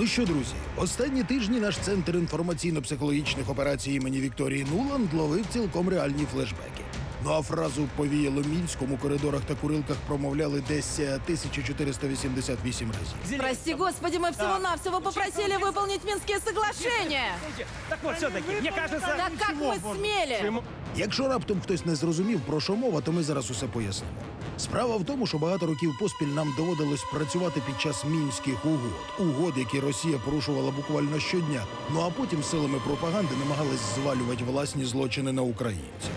Ну що, друзі, останні тижні наш центр інформаційно-психологічних операцій імені Вікторії Нуланд ловив цілком реальні флешбеки. Ну а фразу повіяло мінському коридорах та курилках промовляли десь е, 1488 разів. Прости, господи, мы всего-навсего попросили выполнить Минские соглашения. Так вот, все-таки, мне кажется... Так как мы смели? Якщо раптом хтось не зрозумів, про що мова, то ми зараз усе пояснимо. Справа в тому, що багато років поспіль нам доводилось працювати під час мінських угод, угод, які Росія порушувала буквально щодня. Ну а потім силами пропаганди намагались звалювати власні злочини на українців.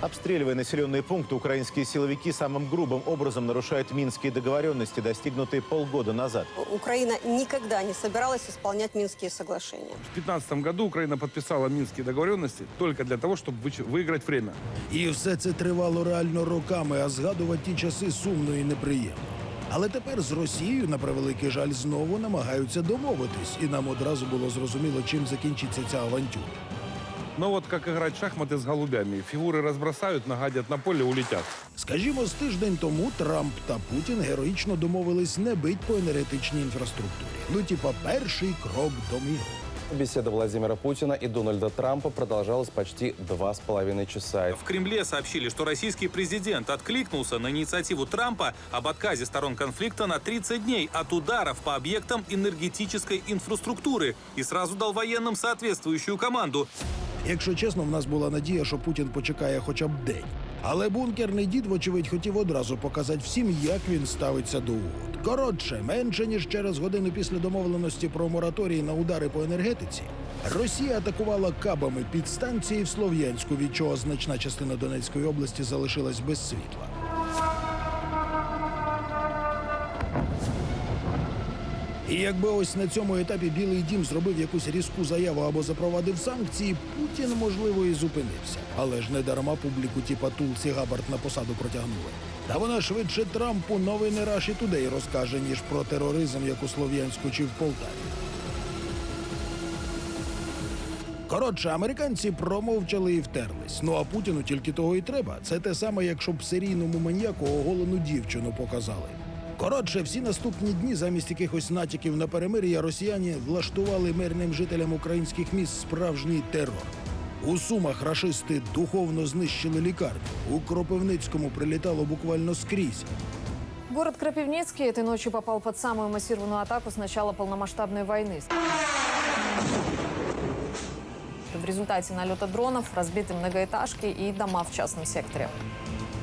Обстреливая населенные пункты, украинские силовики самым грубым образом нарушают минские договоренности, достигнутые полгода назад. Украина никогда не собиралась исполнять Минские соглашения. В 2015 году Украина подписала Минские договоренности только для того, чтобы выч- выиграть время. І все це тривало реально роками, а згадувати ті часи сумно і неприємно. Але тепер з Росією, на превеликий жаль, знову намагаються домовитись, і нам одразу було зрозуміло, чим закінчиться ця авантюра. Но вот как играть в шахматы с голубями. Фигуры разбросают, нагадят на поле, улетят. Скажімо, з тиждень тому Трамп та Путін героїчно домовились не бить по енергетичній інфраструктурі. Ну, типа, перший крок до миру. Беседа Владимира Путина и Дональда Трампа продолжалась почти два с половиной часа. В Кремле сообщили, что российский президент откликнулся на инициативу Трампа об отказе сторон конфликта на 30 дней от ударов по объектам энергетической инфраструктуры и сразу дал военным соответствующую команду. Якщо чесно, в нас була надія, що Путін почекає хоча б день. Але бункерний дід, вочевидь, хотів одразу показати всім, як він ставиться до угод. Коротше, менше ніж через годину після домовленості про мораторій на удари по енергетиці, Росія атакувала кабами підстанції в Слов'янську, від чого значна частина Донецької області залишилась без світла. І якби ось на цьому етапі Білий Дім зробив якусь різку заяву або запровадив санкції, Путін, можливо, і зупинився. Але ж не дарма публіку типа Тулсі Габард на посаду протягнули. Та вона швидше Трампу новини Раші Тудей розкаже, ніж про тероризм, як у Слов'янську чи в Полтаві. Коротше, американці промовчали і втерлись. Ну а Путіну тільки того і треба. Це те саме, якщо б серійному маньяку оголену дівчину показали. Коротше, всі наступні дні замість якихось натяків на перемир'я росіяни влаштували мирним жителям українських міст справжній терор. У Сумах рашисти духовно знищили лікарню. У Кропивницькому прилітало буквально скрізь. Город Крапивницкий этой ночью попал под самую массированную атаку с начала полномасштабной войны. В результате налета дронов разбиты многоэтажки и дома в частном секторе.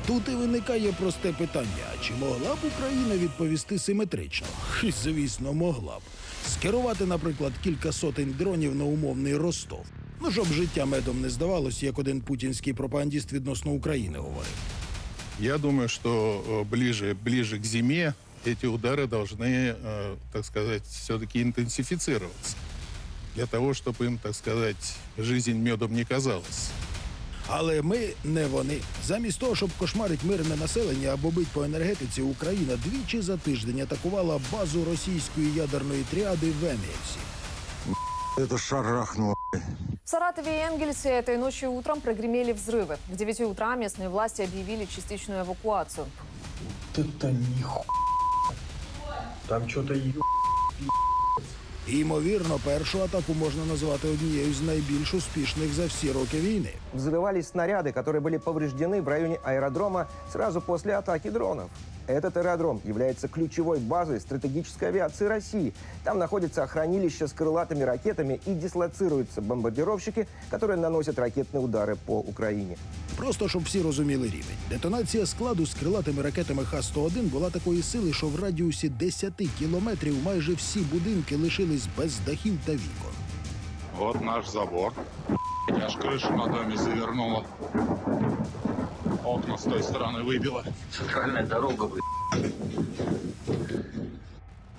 Тут і виникає просте питання: а чи могла б Україна відповісти симетрично? Хі, Звісно, могла б. Скерувати, наприклад, кілька сотень дронів на умовний Ростов. Ну, щоб життя медом не здавалось, як один путінський пропагандіст відносно України говорив. Я думаю, что э, ближе, ближе к зиме эти удары должны, э, так сказать, все-таки интенсифицироваться. Для того, чтобы им, так сказать, жизнь медом не казалась. Але ми не вони. Замість того, щоб кошмарить мирне населення або бить по енергетиці, Україна двічі за тиждень атакувала базу російської ядерної тріади в Еміексі. Это шарахнуло. В Саратове и Энгельсе этой ночью и утром прогремели взрывы. К 9 утра местные власти объявили частичную эвакуацию. Это нихуя. Там что-то І, ймовірно, першу атаку можна назвати однією з найбільш успішних за всі роки війни. взрывались снаряды, которые были повреждены в районе аэродрома сразу после атаки дронов. Этот аэродром является ключевой базой стратегической авиации России. Там находится хранилище с крылатыми ракетами и дислоцируются бомбардировщики, которые наносят ракетные удары по Украине. Просто щоб всі розуміли рівень. Детонація складу з крилатими ракетами Х-101 була такої сили, що в радіусі 10 кілометрів майже всі будинки лишились без дахів та вікон. Вот наш забор. Аж крышу на доме завернула. Окна с той стороны выбило.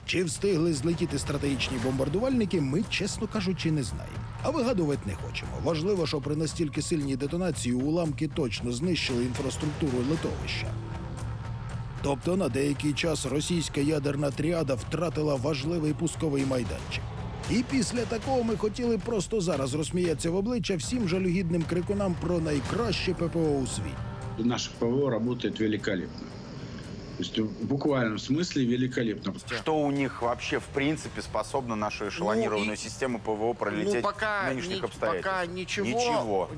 Чи встигли злетіти стратегічні бомбардувальники, ми, чесно кажучи, не знаємо. А вигадувати не хочемо. Важливо, що при настільки сильній детонації уламки точно знищили інфраструктуру литовища. Тобто на деякий час російська ядерна тріада втратила важливий пусковий майданчик. І після такого ми хотіли просто зараз розсміятися в обличчя всім жалюгідним крикунам про найкраще ППО у світі Наше ПВО работает великолепно. То есть в буквальном смысле великолепно. Что у них вообще в принципе способно нашу эшелонированную систему ПВО пролететь ну, пока в нынешних ни- обстоятельствах? пока ничего. Ничего.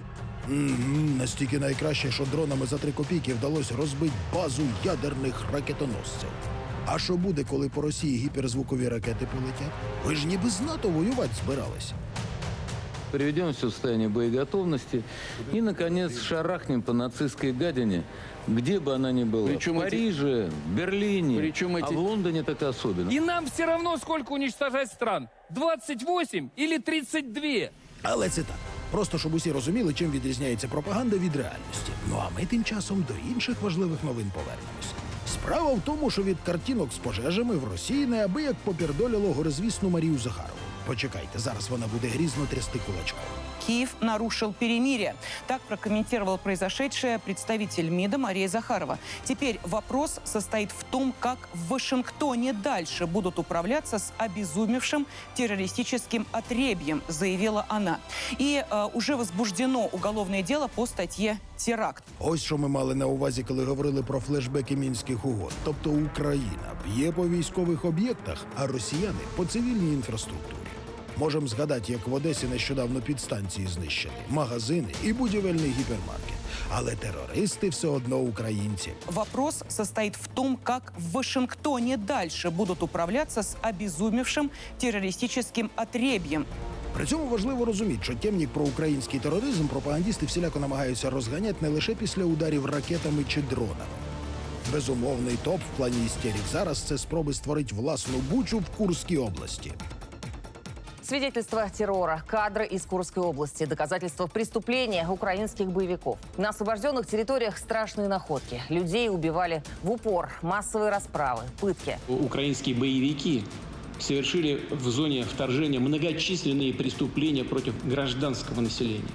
Мгм, Настільки найкраще, що дронами за три копійки вдалося розбити базу ядерних ракетоносців. А що буде, коли по Росії гіперзвукові ракети полетять? Ви ж ніби з НАТО воювати збирались. Приведем все в состояние боеготовности и, наконец, шарахнем по нацистской гадине, где бы она ни была. Причем в эти- Париже, в Берлине, Причем а эти- в Лондоне так особенно. И нам все равно, сколько уничтожать стран. 28 или 32. Але це так. Просто щоб усі розуміли, чим відрізняється пропаганда від реальності. Ну а ми тим часом до інших важливих новин повернемось. Справа в тому, що від картинок з пожежами в Росії неабияк попірдоляло горизвісну Марію Захарову. Почекайте, зараз вона буде грізно трясти кулачком. Киев нарушил перемирие. Так прокомментировал произошедшее представитель МИДа Мария Захарова. Теперь вопрос состоит в том, как в Вашингтоне дальше будут управляться с обезумевшим террористическим отребьем, заявила она. И э, уже возбуждено уголовное дело по статье «Теракт». Ось що ми мали на увазі, коли говорили про флешбеки мінських угод. Тобто Україна б'є по військових об'єктах, а росіяни по цивільній інфраструктурі. Можемо згадати, як в Одесі нещодавно підстанції знищили, магазини і будівельний гіпермаркет. Але терористи все одно українці. Вопрос состоит в том, как в Вашингтоне дальше будут управляться с обезумевшим террористическим отребьем, При цьому важливо розуміти, що темнік про український тероризм пропагандісти всіляко намагаються розганяти не лише після ударів ракетами чи дронами. Безумовний топ в плані істерик зараз це спроби створити власну бучу в Курській області. Свидетельства террора, кадры из Курской области, доказательства преступления украинских боевиков. На освобожденных территориях страшные находки. Людей убивали в упор, массовые расправы, пытки. Украинские боевики совершили в зоне вторжения многочисленные преступления против гражданского населения.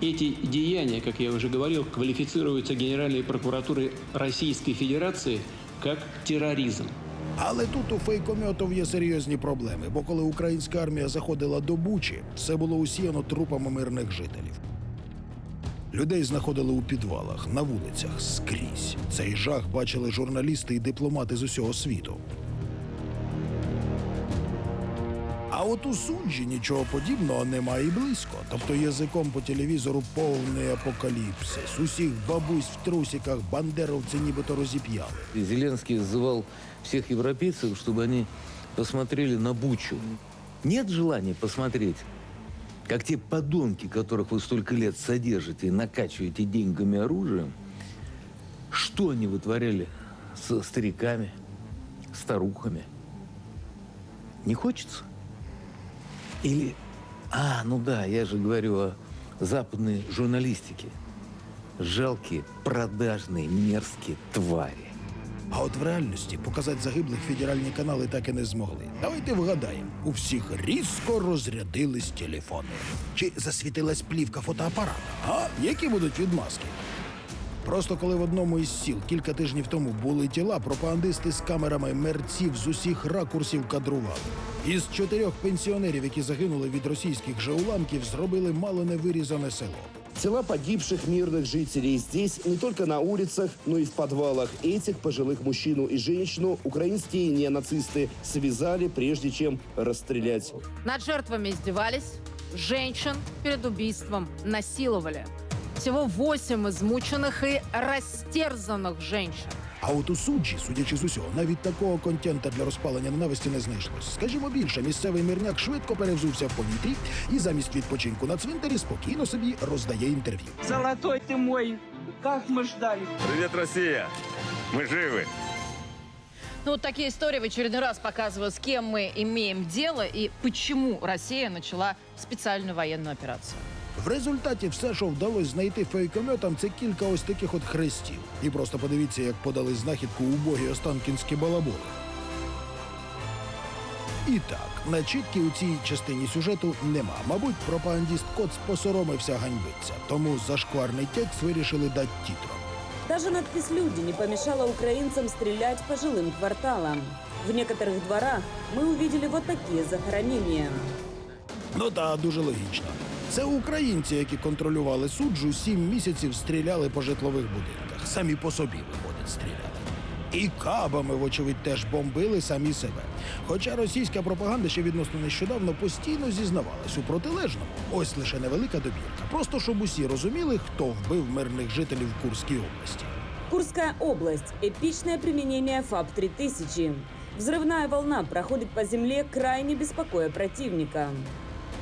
Эти деяния, как я уже говорил, квалифицируются Генеральной прокуратурой Российской Федерации как терроризм. Але тут у фейкометов є серйозні проблеми, бо коли українська армія заходила до Бучі, все було усіяно трупами мирних жителів. Людей знаходили у підвалах, на вулицях, скрізь. Цей жах бачили журналісти і дипломати з усього світу. от у суджі нічого подібного немає і близько. Тобто язиком по телевізору повний апокаліпсис. Усіх бабусь в трусиках бандеровці нібито розіп'яли. И Зеленский зазывал всех европейцев, чтобы они посмотрели на Бучу. Нет желания посмотреть, как те подонки, которых вы столько лет содержите и накачиваете деньгами и оружием, что они вытворяли со стариками, старухами. Не хочется? Или... А, ну да, я же говорю о западной журналистике. Жалкие, продажные, мерзкие твари. А от в реальності показати загиблих федеральні канали так і не змогли. Давайте вгадаємо, у всіх різко розрядились телефони. Чи засвітилась плівка фотоапарата? А які будуть відмазки? Просто коли в одному із сіл кілька тижнів тому були тіла, пропагандисти з камерами мерців з усіх ракурсів кадрували. Із чотирьох пенсіонерів, які загинули від російських же уламків, зробили мало не вирізане село. Тела погибших мирных жителей здесь, не только на улицах, но и в подвалах. Этих пожилых мужчину и женщину украинские неонацисты связали, прежде чем расстрелять. Над жертвами издевались, женщин перед убийством насиловали. Всего восемь измученных и растерзанных женщин. А от у суджі, судячи з усього, навіть такого контента для розпалення ненависті не знайшлось. Скажімо більше, місцевий мирняк швидко перевзувся в повітрі і замість відпочинку на цвинтарі спокійно собі роздає інтерв'ю. Золотой ты мой! Как мы ждали! Привет, Россия! Мы живы! Ну, вот такие истории в очередной раз показывают, с кем мы имеем дело и почему Россия начала специальную военную операцию. В результаті все, що вдалося знайти фейкометам, це кілька ось таких от хрестів. І просто подивіться, як подали знахідку убогі останкінські балаболи. І так, начітки у цій частині сюжету нема. Мабуть, пропагандіст Коц посоромився ганьбиться, тому зашкварний текст вирішили дати тітром. Даже надпись «Люди» не помешала украинцам стрелять по жилым кварталам. В некоторых дворах мы увидели вот такие захоронения. Ну та дуже логічно. Це українці, які контролювали суджу, сім місяців стріляли по житлових будинках. Самі по собі, виходить, стріляли. І кабами, вочевидь, теж бомбили самі себе. Хоча російська пропаганда ще відносно нещодавно постійно зізнавалась у протилежному. Ось лише невелика добірка. Просто щоб усі розуміли, хто вбив мирних жителів Курській області. Курская область. Эпичное применение ФАП-3000. Взрывная волна проходит по земле, крайне беспокоя противника.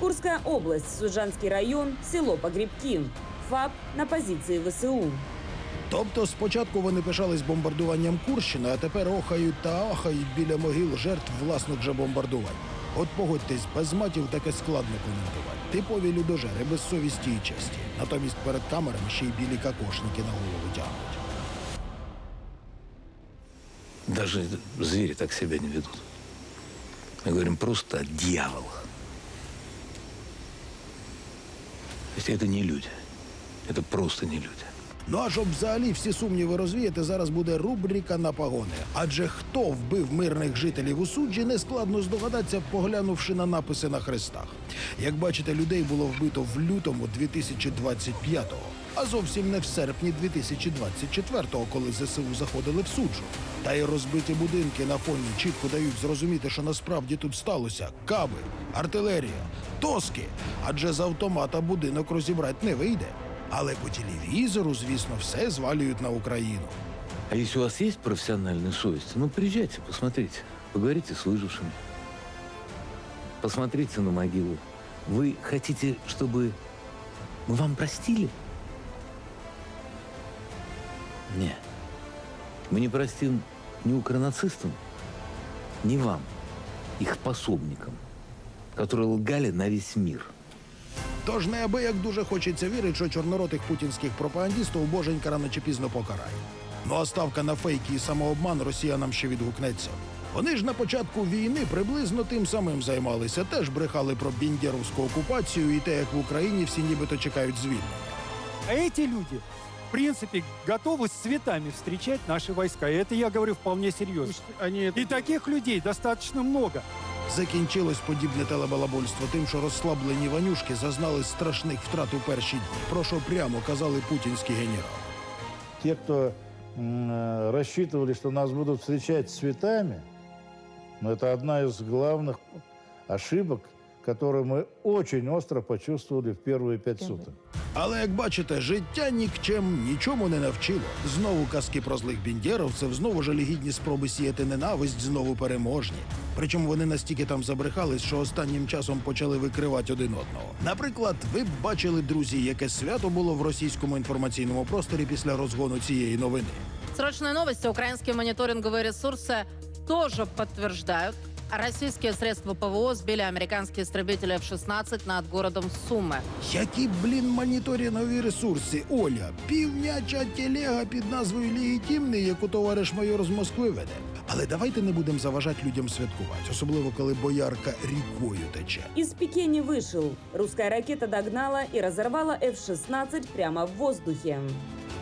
Курская область, Сужанский район, село Погребки. ФАП на позиции ВСУ. Тобто спочатку вони пишались бомбардуванням Курщини, а тепер охають та ахають біля могил жертв власних же бомбардувань. От погодьтесь, без матів таке складно коментувати. Типові людожери без совісті і честі. Натомість перед камерами ще й білі кокошники на голову тягнуть. Даже звери так себя не ведут. Мы говорим просто о дьяволах. це не люди. Це просто не люди. Ну а щоб взагалі всі сумніви розвіяти, зараз буде рубрика на погони. Адже хто вбив мирних жителів у суджі, не складно здогадатися, поглянувши на написи на хрестах. Як бачите, людей було вбито в лютому 2025-го, а зовсім не в серпні 2024-го, коли ЗСУ заходили в суджу. Та й розбиті будинки на фоні чітко дають зрозуміти, що насправді тут сталося каби, артилерія, тоски. Адже з автомата будинок розібрати не вийде. Але по телевізору, звісно, все звалюють на Україну. А если у вас есть профессиональная совесть, ну приезжайте, посмотрите, поговорите с выжившими. Посмотрите на могилу. Вы хотите, чтобы мы вам простили? Не. Мы не простим ни укронацистам, ни вам, их пособникам, которые лгали на весь мир. Тож неабияк дуже хочеться вірити, що чорноротих путінських пропагандістів боженька рано чи пізно покарає. Ну а ставка на фейки і самообман росіянам ще відгукнеться. Вони ж на початку війни приблизно тим самим займалися, теж брехали про біндєровську окупацію і те, як в Україні всі нібито чекають звільнення. А эти люди, в принципе, готовы с цветами встречать наши войска. И это я говорю вполне серьезно. И таких людей достаточно много. Закінчилось подібне телебалабольство тим, що розслаблені ванюшки зазнали страшних втрат у перші дні, про що прямо казали путінські генерали. Те, кто м, э, рассчитывали, что нас будут встречать цветами, но это одна из главных ошибок, которую мы очень остро почувствовали в первые пять суток. Але як бачите, життя нікчем нічому не навчило. Знову казки про злих біндєровців, знову жалігідні спроби сіяти ненависть, знову переможні. Причому вони настільки там забрехались, що останнім часом почали викривати один одного. Наприклад, ви б бачили, друзі, яке свято було в російському інформаційному просторі після розгону цієї новини. Срочные новости. Украинские мониторинговые ресурсы тоже подтверждают. Российские средства ПВО сбили американские истребители F-16 над городом Сумы. Які, блін, моніторингові ресурси, Оля, півняча телега під назвою Легітимний, яку товариш майор з Москви веде. Але давайте не будемо заважати людям святкувати, особливо коли боярка рікою тече. Из пике не вышел. Русская ракета догнала и разорвала F-16 прямо в воздухе.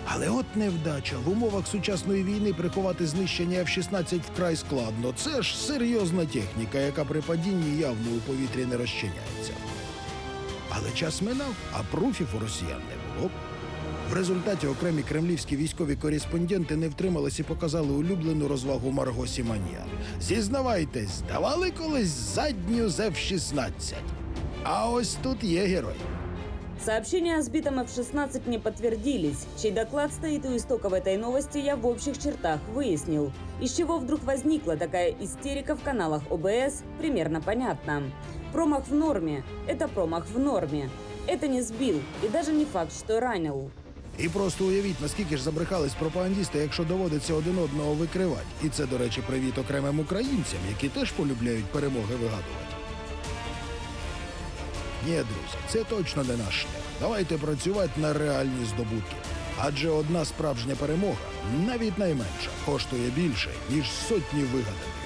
Але от невдача в умовах сучасної війни приховати знищення F-16 вкрай складно. Це ж серйозна техніка, яка при падінні явно у повітрі не розчиняється. Але час минав, а пруфів у росіян не було. В результаті окремі кремлівські військові кореспонденти не втримались і показали улюблену розвагу Марго Сіманіан. Зізнавайтесь, давали колись задню з F-16. А ось тут є герой. Сообщения о сбитом F-16 не подтвердились. Чей доклад стоит у истоков этой новости, я в общих чертах выяснил. Из чего вдруг возникла такая истерика в каналах ОБС, примерно понятно. Промах в норме – это промах в норме. Это не сбил и даже не факт, что ранил. І просто уявіть, наскільки ж забрехались пропагандісти, якщо доводиться один одного викривати. І це, до речі, привіт окремим українцям, які теж полюбляють перемоги вигадувати. Ні, друзі, це точно не наш шлях. Давайте працювати на реальні здобутки. Адже одна справжня перемога, навіть найменша, коштує більше, ніж сотні вигаданих.